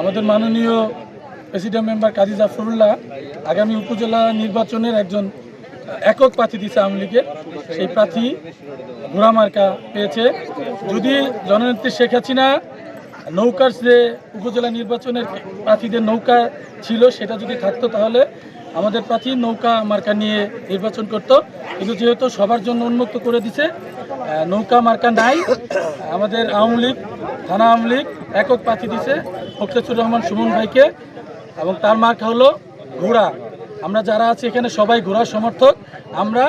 আমাদের মাননীয় president member কাজী জাফরুল্লাহ আগামী উপজেলা নির্বাচনের একজন একক প্রার্থী দিচ্ছে আওয়ামী লীগের। সেই প্রার্থী ঘোড়ামার্কা পেয়েছে। যদি জননেত্রী শেখ হাসিনা নৌকার যে উপজেলা নির্বাচনের প্রার্থীদের নৌকা ছিল, সেটা যদি থাকতো তাহলে আমাদের প্রার্থী নৌকা মার্কা নিয়ে নির্বাচন করত। কিন্তু যেহেতু সবার জন্য উন্মুক্ত করে দিছে নৌকা মার্কা নাই, আমাদের আওয়ামী লীগ, থানা আওয়ামী লীগ একক প্রার্থী দিছে ফখলেসুর রহমান সুমন ভাইকে এবং তার মার্কা হলো ঘোড়া। আমরা যারা আছি এখানে সবাই ঘোড়ার সমর্থক। আমরা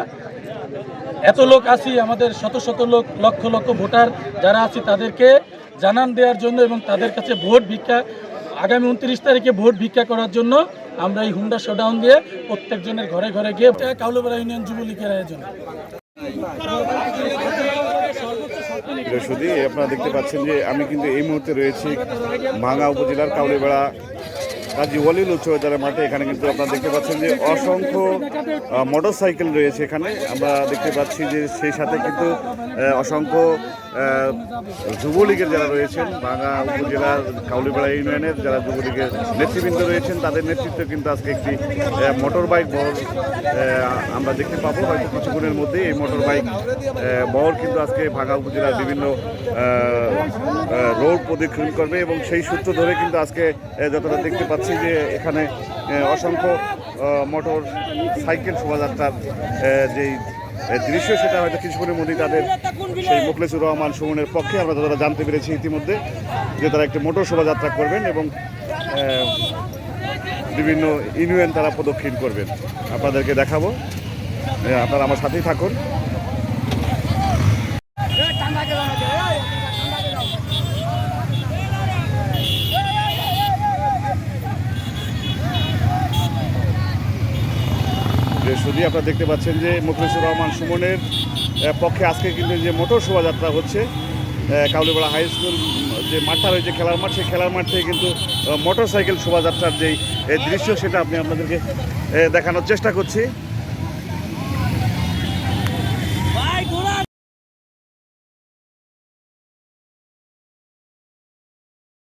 এত লোক আছি, আমাদের শত শত লোক, লক্ষ লক্ষ ভোটার যারা আছি তাদেরকে জানান দেওয়ার জন্য এবং তাদের কাছে ভোট ভিক্ষা আগামী উনত্রিশ তারিখে ভোট ভিক্ষা করার জন্য আমরা এই হুন্ডা শোডাউন দিয়ে প্রত্যেকজনের ঘরে ঘরে গিয়ে কাউলপাড়া ইউনিয়ন যুবলীগের আয়োজন। বৃহস্পতি আপনারা দেখতে পাচ্ছেন যে আমি কিন্তু এই মুহূর্তে রয়েছি ভাঙ্গা উপজেলার কাউলিবেড়া কাজী ওয়ালিল উচ্চ বিদ্যালয় মাঠে। এখানে কিন্তু আপনারা দেখতে পাচ্ছেন যে অসংখ্য মোটর রয়েছে এখানে। আমরা দেখতে পাচ্ছি যে সেই সাথে কিন্তু অসংখ্য যুবলীগের যারা রয়েছেন, ভাঙ্গা উপজেলার কাউলিপাড়া ইউনিয়নের যারা যুবলীগের নেতৃবৃন্দ রয়েছেন, তাদের নেতৃত্বে কিন্তু আজকে একটি মোটর বাইক বহর আমরা দেখতে পাবো। হয়তো কিছুক্ষণের মধ্যেই এই মোটর বাইক বহর কিন্তু আজকে ভাঙ্গা উপজেলার বিভিন্ন রোড প্রদক্ষিণ করবে এবং সেই সূত্র ধরে কিন্তু আজকে যতটা দেখতে পাচ্ছি যে এখানে অসংখ্য মোটর সাইকেল শোভাযাত্রার যেই দৃশ্য সেটা হয়তো কিছুক্ষণের মধ্যেই তাদের সেই মুখলেসুর রহমান সুমনের পক্ষে আমরা তারা জানতে পেরেছি ইতিমধ্যে, যে তারা একটি মোটর শোভাযাত্রা করবেন এবং বিভিন্ন ইউনিয়ন তারা প্রদক্ষিণ করবেন। আপনাদেরকে দেখাবো। আপনারা আমার সাথেই থাকুন। শুধু আপনারা দেখতে পাচ্ছেন যে মুখলেসুর রহমান সুমনের পক্ষে আজকে কিন্তু যে মোটর শোভাযাত্রা হচ্ছে কাউলিপাড়া হাই স্কুল, যে মাঠটা রয়েছে খেলার মাঠ, সেই খেলার মাঠ থেকে কিন্তু মোটর সাইকেল শোভাযাত্রার যেই দৃশ্য সেটা আপনি আপনাদেরকে দেখানোর চেষ্টা করছি।